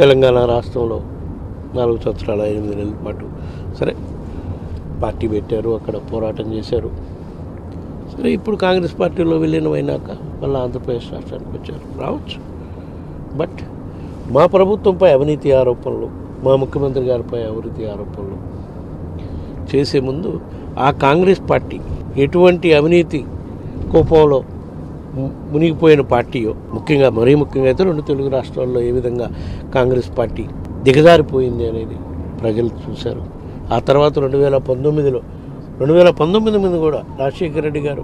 తెలంగాణ రాష్ట్రంలో నాలుగు సంవత్సరాల ఎనిమిది నెలల పాటు. సరే పార్టీ పెట్టారు అక్కడ పోరాటం చేశారు. సరే ఇప్పుడు కాంగ్రెస్ పార్టీలో విలీనమైనాక మళ్ళీ ఆంధ్రప్రదేశ్ రాష్ట్రానికి వచ్చారు. రావచ్చు. బట్ మా ప్రభుత్వంపై అవినీతి ఆరోపణలు మా ముఖ్యమంత్రి గారిపై అవినీతి ఆరోపణలు చేసే ముందు ఆ కాంగ్రెస్ పార్టీ ఎటువంటి అవినీతి కోపంలో మునిగిపోయిన పార్టీయో ముఖ్యంగా మరీ ముఖ్యంగా అయితే రెండు తెలుగు రాష్ట్రాల్లో ఏ విధంగా కాంగ్రెస్ పార్టీ దిగజారిపోయింది అనేది ప్రజలు చూశారు. ఆ తర్వాత రెండు వేల పంతొమ్మిదిలో రెండు వేల పంతొమ్మిది మీద కూడా రాజశేఖర రెడ్డి గారు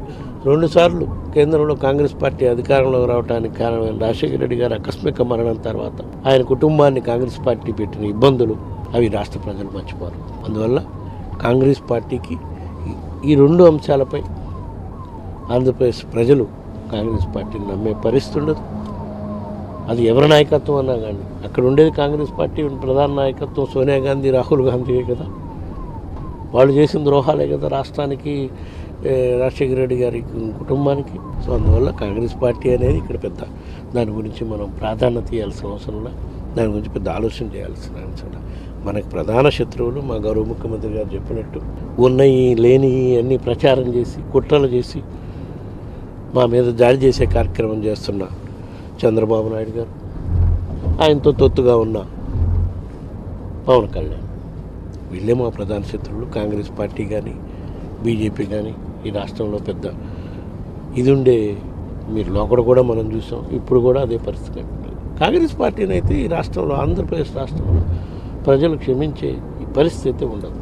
రెండుసార్లు కేంద్రంలో కాంగ్రెస్ పార్టీ అధికారంలోకి రావడానికి కారణమైన రాజశేఖర రెడ్డి గారు ఆకస్మిక మరణం తర్వాత ఆయన కుటుంబాన్ని కాంగ్రెస్ పార్టీ పెట్టిన ఇబ్బందులు అవి రాష్ట్ర ప్రజలు మర్చిపోరు. అందువల్ల కాంగ్రెస్ పార్టీకి ఈ రెండు అంశాలపై ఆంధ్రప్రదేశ్ ప్రజలు కాంగ్రెస్ పార్టీని నమ్మే పరిస్థితి ఉండదు. అది ఎవరి నాయకత్వం అన్నా కానీ అక్కడ ఉండేది కాంగ్రెస్ పార్టీ ప్రధాన నాయకత్వం సోనియా గాంధీ రాహుల్ గాంధీయే కదా. వాళ్ళు చేసిన ద్రోహాలే కదా రాష్ట్రానికి రాజశేఖర రెడ్డి గారి కుటుంబానికి. సో అందువల్ల కాంగ్రెస్ పార్టీ అనేది ఇక్కడ పెద్ద దాని గురించి మనం ప్రాధాన్యత ఇవ్వాల్సిన అవసరం దాని గురించి పెద్ద ఆలోచన చేయాల్సిన అవసరం మనకు ప్రధాన శత్రువులు మా గౌరవ ముఖ్యమంత్రి గారు చెప్పినట్టు ఉన్నాయి లేని అన్ని ప్రచారం చేసి కుట్రలు చేసి మా మీద దాడి చేసే కార్యక్రమం చేస్తున్న చంద్రబాబు నాయుడు గారు. ఆయనతో తొత్తుగా ఉన్న పవన్ కళ్యాణ్. వీళ్ళే మా ప్రధాన శత్రువులు. కాంగ్రెస్ పార్టీ కానీ బీజేపీ కానీ ఈ రాష్ట్రంలో పెద్ద ఇది ఉండే మీరు లోపల కూడా మనం చూసాం. ఇప్పుడు కూడా అదే పరిస్థితి. కాంగ్రెస్ పార్టీని అయితే ఈ రాష్ట్రంలో ఆంధ్రప్రదేశ్ రాష్ట్రంలో ప్రజలు క్షమించే ఈ పరిస్థితి అయితే ఉండదు.